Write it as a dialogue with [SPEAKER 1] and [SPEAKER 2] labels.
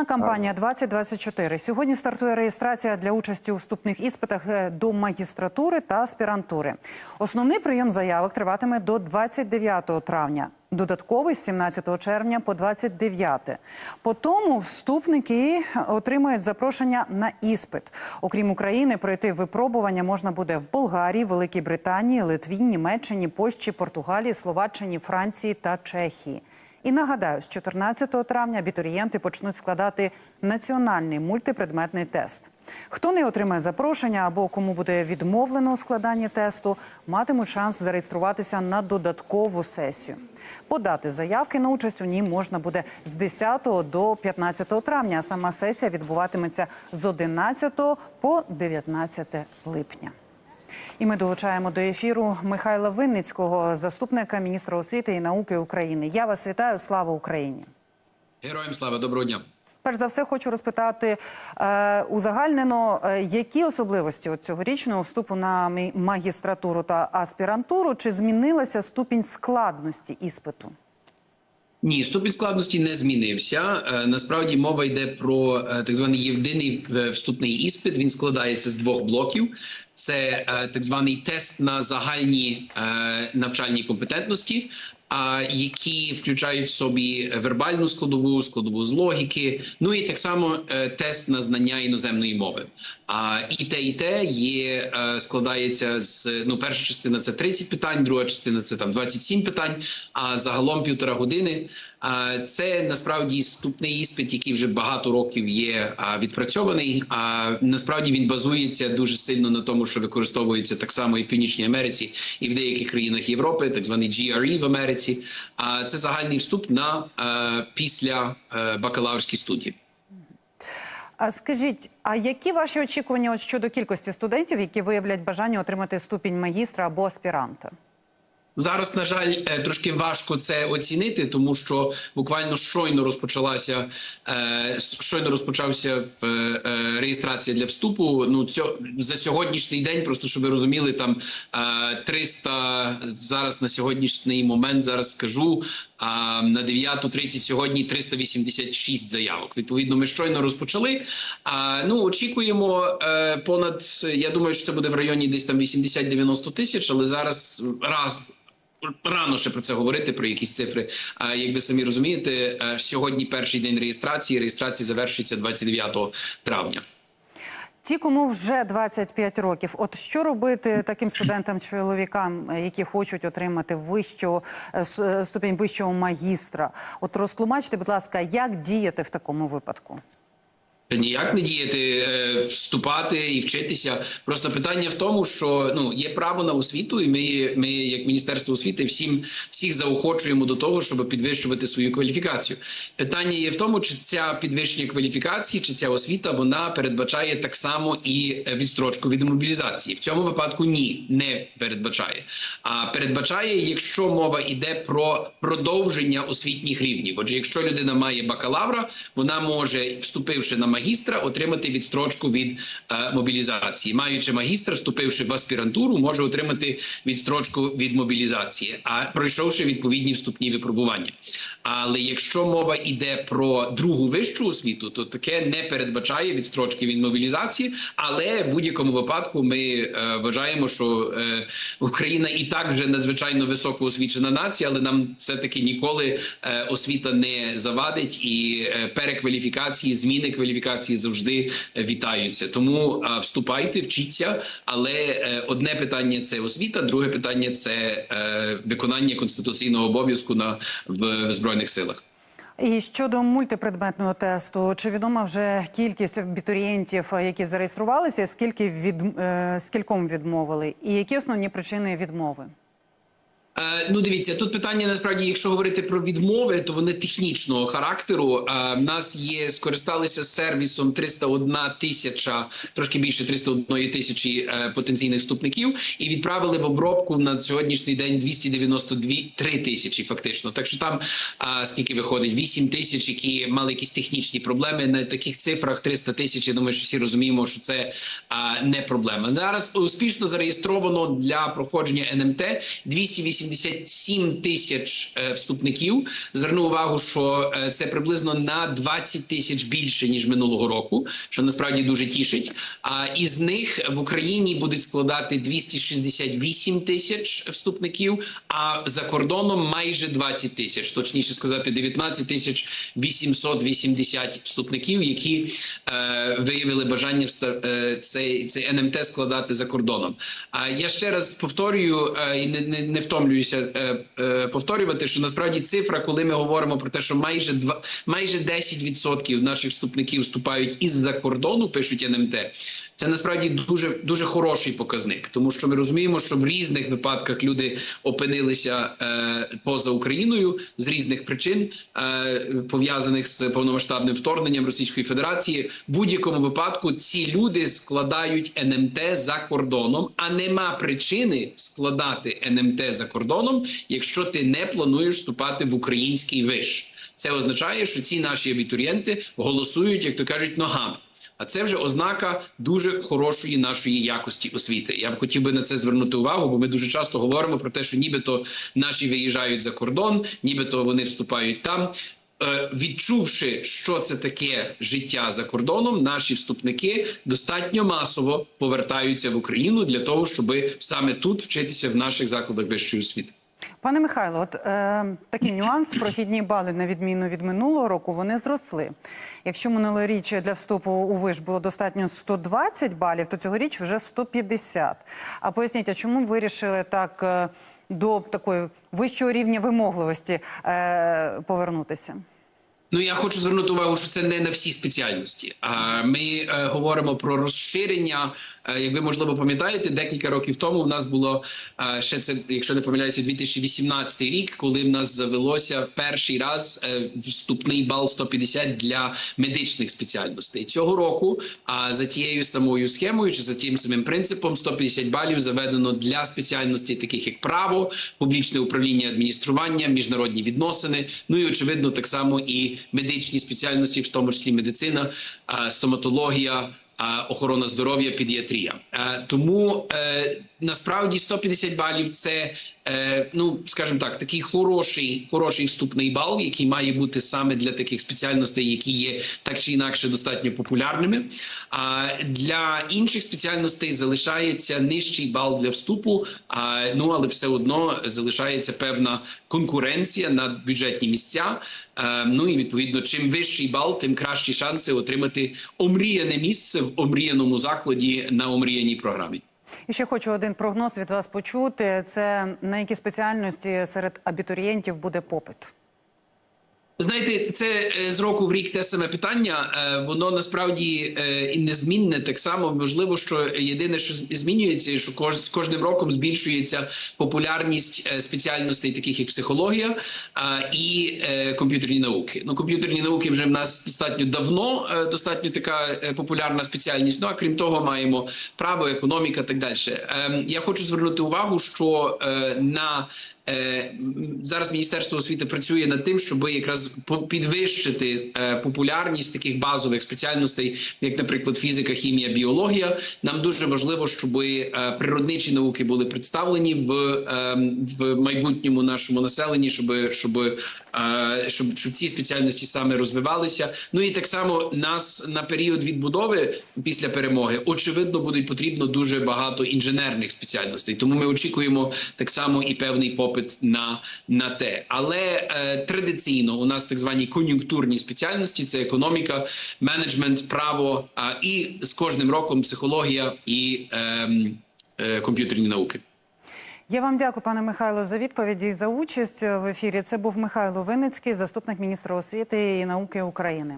[SPEAKER 1] Вступна кампанія 2024. Сьогодні стартує реєстрація для участі у вступних іспитах е, до магістратури та аспірантури. Основний прийом заявок триватиме до 29 травня. Додатковий з 17 червня по 29. По тому вступники отримають запрошення на іспит. Окрім України, пройти випробування можна буде в Болгарії, Великій Британії, Литві, Німеччині, Польщі, Португалії, Словаччині, Франції та Чехії. І нагадаю, з 14 травня абітурієнти почнуть складати національний мультипредметний тест. Хто не отримає запрошення або кому буде відмовлено у складанні тесту, матимуть шанс зареєструватися на додаткову сесію. Подати заявки на участь у ній можна буде з 10 до 15 травня. А сама сесія відбуватиметься з 11 по 19 липня. І ми долучаємо до ефіру Михайла Винницького, заступника міністра освіти і науки України. Я вас вітаю. Слава Україні!
[SPEAKER 2] Героям слава доброго дня.
[SPEAKER 1] Перш за все, хочу розпитати е, узагальнено, е, які особливості от цьогорічного вступу на магістратуру та аспірантуру, чи змінилася ступінь складності іспиту?
[SPEAKER 2] Ні, ступінь складності не змінився. Е, Насправді мова йде про е, так званий єдиний е, вступний іспит. Він складається з двох блоків. Це так званий тест на загальні навчальні компетентності. Які включають в собі вербальну складову, складову з логіки, ну і так само е, тест на знання іноземної мови. А і те, і те є е, складається з ну, перша частина це 30 питань, друга частина це там 27 питань. А загалом півтора години. Це насправді вступний іспит, який вже багато років є відпрацьований. А насправді він базується дуже сильно на тому, що використовується так само і в Північній Америці, і в деяких країнах Європи, так званий GRE в Америці. А це загальний вступ на після бакалаврські студії.
[SPEAKER 1] А скажіть, а які ваші очікування от щодо кількості студентів, які виявлять бажання отримати ступінь магістра або аспіранта?
[SPEAKER 2] Зараз, на жаль, е, трошки важко це оцінити, тому що буквально щойно розпочалася е, щойно розпочався е, реєстрація для вступу. Ну цьо за сьогоднішній день, просто щоб ви розуміли, там е, 300 зараз на сьогоднішній момент. Зараз скажу на 9.30 сьогодні 386 заявок. Відповідно, ми щойно розпочали. А ну очікуємо е, понад. Я думаю, що це буде в районі десь там 80-90 тисяч, але зараз раз. Рано ще про це говорити, про якісь цифри. А як ви самі розумієте, е, сьогодні перший день реєстрації. Реєстрація завершується 29 травня.
[SPEAKER 1] Ті, кому вже 25 років, от що робити таким студентам, чоловікам, е, які хочуть отримати вищу е, е, ступінь вищого магістра? От розтлумачте, будь ласка, як діяти в такому випадку?
[SPEAKER 2] Ніяк не діяти, е, вступати і вчитися. Просто питання в тому, що ну є право на освіту, і ми, ми як міністерство освіти, всім всіх заохочуємо до того, щоб підвищувати свою кваліфікацію. Питання є в тому, чи ця підвищення кваліфікації, чи ця освіта вона передбачає так само і е, відстрочку від мобілізації. В цьому випадку ні, не передбачає. А передбачає, якщо мова йде про продовження освітніх рівнів. Отже, якщо людина має бакалавра, вона може, вступивши на магістра, отримати відстрочку від е, мобілізації. Маючи магістра, вступивши в аспірантуру, може отримати відстрочку від мобілізації, а пройшовши відповідні вступні випробування. Але якщо мова йде про другу вищу освіту, то таке не передбачає відстрочки від мобілізації. Але в будь-якому випадку ми е, вважаємо, що е, Україна і так вже надзвичайно високо освічена нація, але нам все таки ніколи е, освіта не завадить, і е, перекваліфікації, зміни кваліфікації завжди е, вітаються. Тому е, вступайте, вчіться. Але е, одне питання це освіта, друге питання це виконання конституційного обов'язку на в, в збройних силах.
[SPEAKER 1] І щодо мультипредметного тесту, чи відома вже кількість абітурієнтів, які зареєструвалися, скільки від скільком відмовили, і які основні причини відмови?
[SPEAKER 2] Е, Ну, дивіться, тут питання насправді, якщо говорити про відмови, то вони технічного характеру. Е, В нас є скористалися сервісом 301 тисяча, трошки більше 301 тисячі е, потенційних вступників, і відправили в обробку на сьогоднішній день 292 3 тисячі. Фактично, так що там скільки виходить 8 тисяч, які мали якісь технічні проблеми. На таких цифрах 300 тисяч. Я думаю, що всі розуміємо, що це не проблема. Зараз успішно зареєстровано для проходження НМТ 280 287 тисяч е, вступників. Зверну увагу, що е, це приблизно на 20 тисяч більше ніж минулого року, що насправді дуже тішить. А із них в Україні будуть складати 268 тисяч вступників, а за кордоном майже 20 тисяч, точніше сказати, 19 тисяч 880 вступників, які е, виявили бажання е, цей, цей НМТ складати за кордоном. А я ще раз повторюю е, і не, не, не втомлююся е, е, повторювати, що насправді цифра, коли ми говоримо про те, що майже 2, майже 10% наших вступників вступають із-за кордону, пишуть НМТ. Це насправді дуже дуже хороший показник, тому що ми розуміємо, що в різних випадках люди опинилися е, поза Україною з різних причин, е, пов'язаних з повномасштабним вторгненням Російської Федерації. В будь-якому випадку ці люди складають НМТ за кордоном, а нема причини складати НМТ за кордоном, якщо ти не плануєш вступати в український виш. Це означає, що ці наші абітурієнти голосують, як то кажуть, ногами. А це вже ознака дуже хорошої нашої якості освіти. Я б хотів би на це звернути увагу, бо ми дуже часто говоримо про те, що нібито наші виїжджають за кордон, нібито вони вступають там. Е, Відчувши, що це таке життя за кордоном, наші вступники достатньо масово повертаються в Україну для того, щоб саме тут вчитися в наших закладах вищої освіти.
[SPEAKER 1] Пане Михайло, от е, такий нюанс, прохідні бали, на відміну від минулого року, вони зросли. Якщо минулоріч для вступу у виш було достатньо 120 балів, то цьогоріч вже 150. А поясніть, а чому вирішили так е, до такої вищого рівня вимогливості е, повернутися?
[SPEAKER 2] Ну я хочу звернути увагу, що це не на всі спеціальності. Ми е, говоримо про розширення. Е, як ви можливо пам'ятаєте, декілька років тому в нас було е, ще це, якщо не помиляюся, 2018 рік, коли в нас завелося перший раз е, вступний бал 150 для медичних спеціальностей. Цього року, а за тією самою схемою чи за тим самим принципом, 150 балів заведено для спеціальностей, таких як право, публічне управління, адміністрування, міжнародні відносини. Ну і очевидно, так само і медичні спеціальності, в тому числі медицина, стоматологія. А, Охорона здоров'я, педіатрія. Е, Тому е, насправді 150 балів це, е, ну скажімо так, такий хороший, хороший вступний бал, який має бути саме для таких спеціальностей, які є так чи інакше достатньо популярними. А для інших спеціальностей залишається нижчий бал для вступу. А ну але все одно залишається певна конкуренція на бюджетні місця. Е, Ну і відповідно, чим вищий бал, тим кращі шанси отримати омріяне місце в омріяному закладі на омріяній програмі.
[SPEAKER 1] І ще хочу один прогноз від вас почути. Це на які спеціальності серед абітурієнтів буде попит?
[SPEAKER 2] Знаєте, це е, з року в рік те саме питання. Е, Воно насправді е, і незмінне. Так само можливо, що єдине, що змінюється, що кож- з кожним роком збільшується популярність спеціальностей, таких як психологія і комп'ютерні науки. Ну, комп'ютерні науки вже в нас достатньо давно, достатньо така популярна спеціальність. Ну а крім того, маємо право, економіка, так далі. Ем, Я хочу звернути увагу, що на Зараз Міністерство освіти працює над тим, щоб якраз підвищити е, популярність таких базових спеціальностей, як, наприклад, фізика, хімія, біологія. Нам дуже важливо, щоб е, природничі науки були представлені в, е, в майбутньому нашому населенні, щоб, щоб, щоб, щоб ці спеціальності саме розвивалися. Ну і так само нас на період відбудови після перемоги очевидно будуть потрібно дуже багато інженерних спеціальностей. Тому ми очікуємо так само і певний попит на, на те. Але е, традиційно у нас так звані кон'юнктурні спеціальності: це економіка, менеджмент, право а, і з кожним роком психологія і ем, е, комп'ютерні науки.
[SPEAKER 1] Я вам дякую, пане Михайло, за відповіді і за участь в ефірі. Це був Михайло Винницький, заступник міністра освіти і науки України.